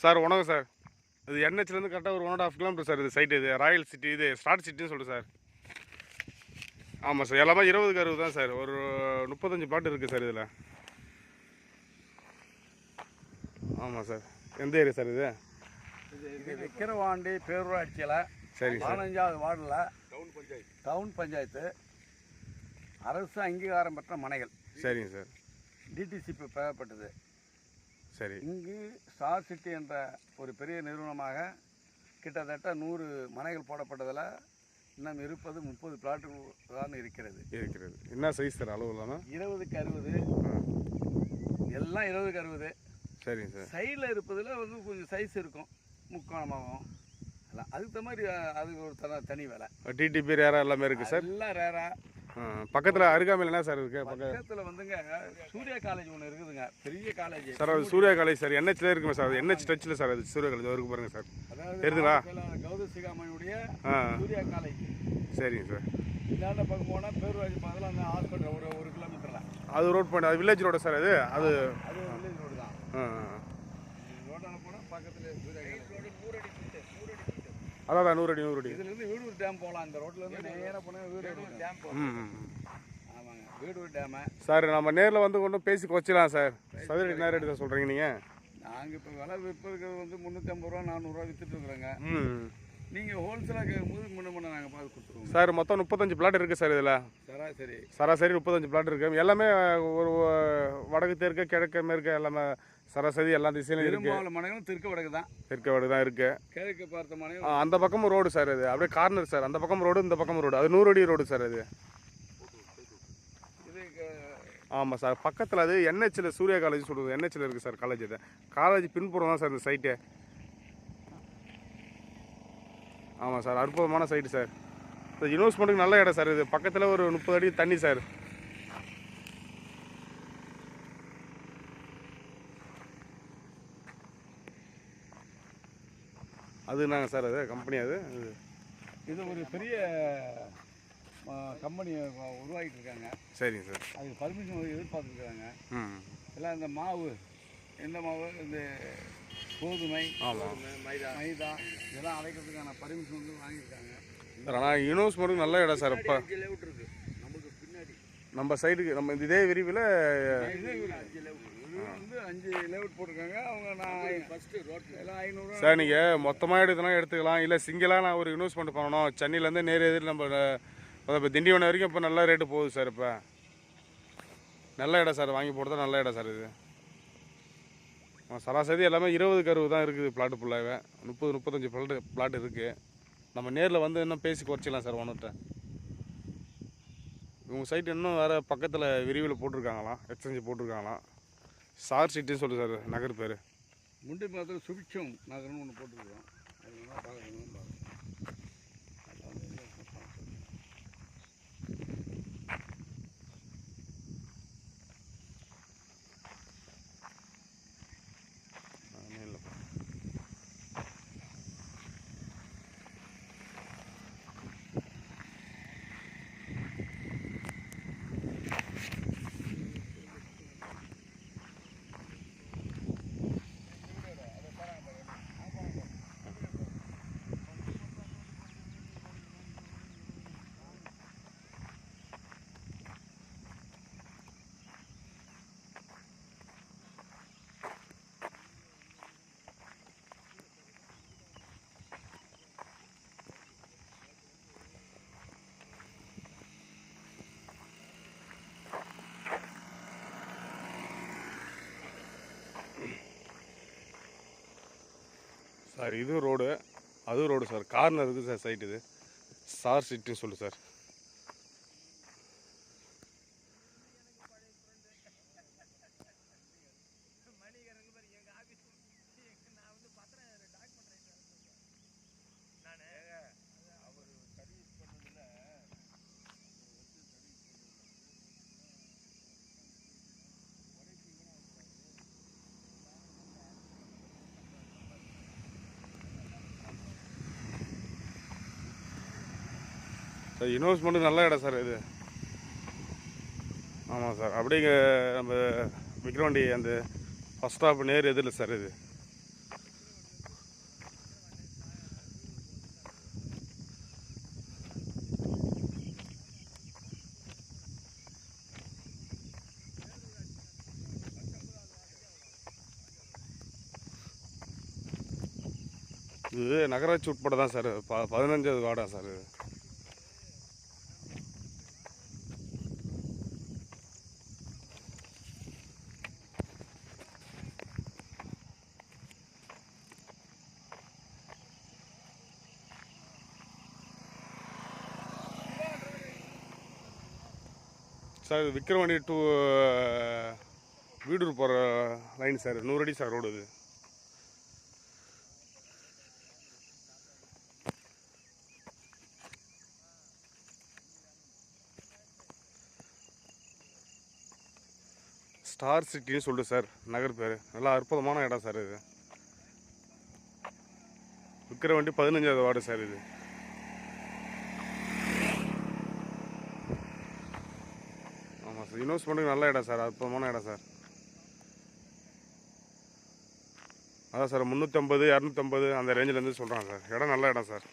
Sir வணக்கம் sir. இது என்ஹெச்லேருந்து கரெக்டாக ஒரு one and half kilometre sir இது சைட் இது. ராயல் சிட்டி இது ஸ்டார்ட் சிட்டின்னு சொல்லிட்டு சார். ஆமாம் சார் எல்லாமே இருபதுக்கு அறுபது தான் சார். ஒரு முப்பத்தஞ்சு பிளாட் இருக்குது சார் இதில். ஆமாம் சார். எந்த ஏரியா சார் இது? இது விக்கிரவாண்டி பேரூராட்சியில். சரிங்க சார். பதினஞ்சாவது வார்டில். டவுன் பஞ்சாயத்து. டவுன் பஞ்சாயத்து. அரசு அங்கீகாரம் பெற்ற மனைகள். சரிங்க சார். டிடிசிபி பெறப்பட்டது சரி. இங்கு ஸ்டார் சிட்டி என்ற ஒரு பெரிய நிறுவனமாக கிட்டத்தட்ட நூறு மனைகள் போடப்பட்டதில் இன்னும் இருப்பது முப்பது பிளாட்டுகள் தான் இருக்கிறது. இருக்கிறது. என்ன சைஸ் சார் அளவு இல்லாமல் இருபதுக்கு அறுபது. எல்லாம் இருபதுக்கு அறுபது. சரிங்க சார். சைடில் இருப்பதில் வந்து கொஞ்சம் சைஸ் இருக்கும். முக்கோணமாகவும். அதுக்கு தகுந்த மாதிரி அது ஒரு தனி தனி வேலை. டிடிபி ரேரா எல்லாமே இருக்குது சார்? எல்லாம் ரேரா பக்கத்தில் அருகாமையில் என்ன சார் இருக்குது பக்க பக்கத்தில் வந்துங்க சூர்யா காலேஜ் ஒன்று இருக்குதுங்க. பெரிய காலேஜ். சார் அது சூர்யா காலேஜ் சார். என்ஹெச்ல இருக்குமே சார். அது என்ஹெச் டச்சில் சார் அது சூர்யா காலேஜ். இருக்கு பாருங்க சார். தெரியுதுங்களா? கௌதம சிகாமணியுடைய சூர்யா காலேஜ். சரிங்க சார். இந்தாண்ட பக்கம் போனால் பேரூராட்சி பக்கத்தில் அந்த ஹாஸ்பிட்டல் ஒரு ஒரு கிலோமீட்டரில் அது ரோட் பாயிண்ட் அது வில்லேஜ் ரோடு சார் அது? அது வில்லேஜ் ரோடு தான். ரோட்டான போனால் பக்கத்தில் சூர்யா காலேஜ் ரோடு நூறு அடி அதான் நூறு அடி நூறு அடி. இதுலேருந்து வீடூர் டேம் போகலாம் இந்த ரோட்லேருந்து நேராக போனால் வீடூர் டேம் போகலாம். ஆமாங்க. வீடூர் டேமு சார் நம்ம நேரில் வந்து கொண்டு பேசி குறைச்சிக்கலாம் சார். சதுரடி என்ன ரேட்டு சார் சொல்கிறீங்க நீங்கள் நாங்கள் இப்போ விலை விற்பதுக்கு வந்து முந்நூற்றி ஐம்பது ரூபா நானூறுரூவா விற்றுட்டு இருக்கிறோங்க. ம் நீங்கள் ஹோல்சேலாக கேட்கும்போது முன்ன முன்ன நாங்கள் பார்த்து கொடுத்துருவோங்க. சார் மொத்தம் முப்பத்தஞ்சு பிளாட் இருக்குது சார் இதில். சராசரி. சராசரி முப்பத்தஞ்சு பிளாட் இருக்குது எல்லாமே ஒரு வடக்கு தெற்கு கிழக்கு மேற்கு எல்லாமே சராசரி எல்லா திசையிலும் பெரும்பாலும் மனைகளும் தெற்கு வடக்கு தான். தெற்கு வடக்கு தான் இருக்குது கிழக்கு பார்த்த ஆ, மனைகள் அந்த பக்கமும் ரோடு சார் அது. அப்படியே கார்னர் சார். அந்த பக்கம் ரோடு இந்த பக்கம் ரோடு. அது நூறு அடி ரோடு சார் அது. இது க- ஆமாம் சார். பக்கத்தில் அது என்ஹெச்சில் சூர்யா காலேஜ் சொல்லுவது என்ஹெச்சில் இருக்குது சார் காலேஜ் இது. காலேஜ் பின்புறம் தான் சார் இந்த சைட்டு ஆமாம் சார். அற்புதமான சைட்டு சார். இந்த இன்வெஸ்ட்மெண்ட்டுக்கு நல்ல இடம் சார் இது. பக்கத்தில் ஒரு முப்பது அடி தண்ணி சார். அது நாங்கள் சார் அது கம்பெனி அது. இது ஒரு பெரிய கம்பெனி உருவாக்கிட்டு இருக்காங்க சரிங்க சார். அதுக்கு பர்மிஷன் எதிர்பார்த்துருக்காங்க ம். எல்லாம் இந்த மாவு எந்த மாவு? இந்த கோதுமை மைதா. மைதா. இதெல்லாம் அடைக்கிறதுக்கான பர்மிஷன் வந்து வாங்கியிருக்காங்க. சார் ஆனால் இன்வெஸ்ட்மெண்ட்டுக்கு நல்ல இடம் சார் இப்போ. நமக்கு பின்னாடி. நம்ம சைடுக்கு நம்ம இந்த இதே விரிவில் இதே வந்து அஞ்சு லேவுட் போட்டிருக்காங்க. அவங்க நான் ஃபஸ்ட்டு ரோட்டில் எல்லாம் ஐநூறுரூவா சார் நீங்கள் மொத்தமாக எடுத்தனா எடுத்துக்கலாம். இல்லை சிங்கிளாக நான் ஒரு இன்வெஸ்ட்மெண்ட் பண்ணணும் சென்னையிலேருந்து நேர் எதிர் நம்ம இப்போ திண்டிவனம் வரைக்கும் இப்போ நல்ல ரேட்டு போகுது சார் இப்போ. நல்ல இடம் சார் வாங்கி போடுறது நல்ல இடம் சார் இது. சராசரி எல்லாமே இருபதுக்கு அறுபது தான் இருக்குது பிளாட்டு ஃபுல்லாகவே முப்பது முப்பத்தஞ்சு பிளாட்டு பிளாட் இருக்குது நம்ம நேரில் வந்து இன்னும் பேசி குறைச்சிக்கலாம் சார் ஒன்றுட்ட உங்கள் சைட் இன்னும் வேறு பக்கத்தில் விரிவில் போட்டிருக்காங்களாம். எக்ஸ்சேஞ்சு போட்டிருக்காங்களாம். சார் சிட்டின்னு சொல்லு சார் நகர் பேர். முண்டி மாத்திரம் சுபிக்ஷம் நகர்னு ஒன்று போட்டிருக்கோம் அது பார்க்கணும் சார் இது ரோடு அதுவும் ரோடு சார் கார்னர் இருக்குது சார் சைட் இது. சார் சிட்டின்னு சொல்லு சார். சார் இன்வெஸ்ட்மெண்ட்டு நல்ல இடம் சார் இது. ஆமாம் சார். அப்படியே இங்கே நம்ம விக்ரவாண்டி அந்த ஃபஸ்ட் ஸ்டாப் நேர் எதில் சார் இது. இது நகராட்சி உட்பட தான் சார். ப பதினஞ்சாவது வார்டாக சார் இது. சார் இது விக்ரவாணி டு வீடூர் போகிற லைன் சார். நூறு அடி சார் ரோடு இது. ஸ்டார் சிட்டின்னு சொல்லிட்டு சார் நகர் பேர். நல்லா அற்புதமான இடம் சார் இது. விக்கிரவாண்டி பதினஞ்சாவது வார்டு சார் இது ஆமாம் சார் இன்வெஸ்ட்மெண்ட்டுக்கு நல்ல இடம் சார் அற்புதமான இடம் சார். அதான் சார் முந்நூற்றம்பது இரநூத்தம்பது அந்த ரேஞ்சிலேருந்து சொல்கிறாங்க சார். இடம் நல்ல இடம் சார்.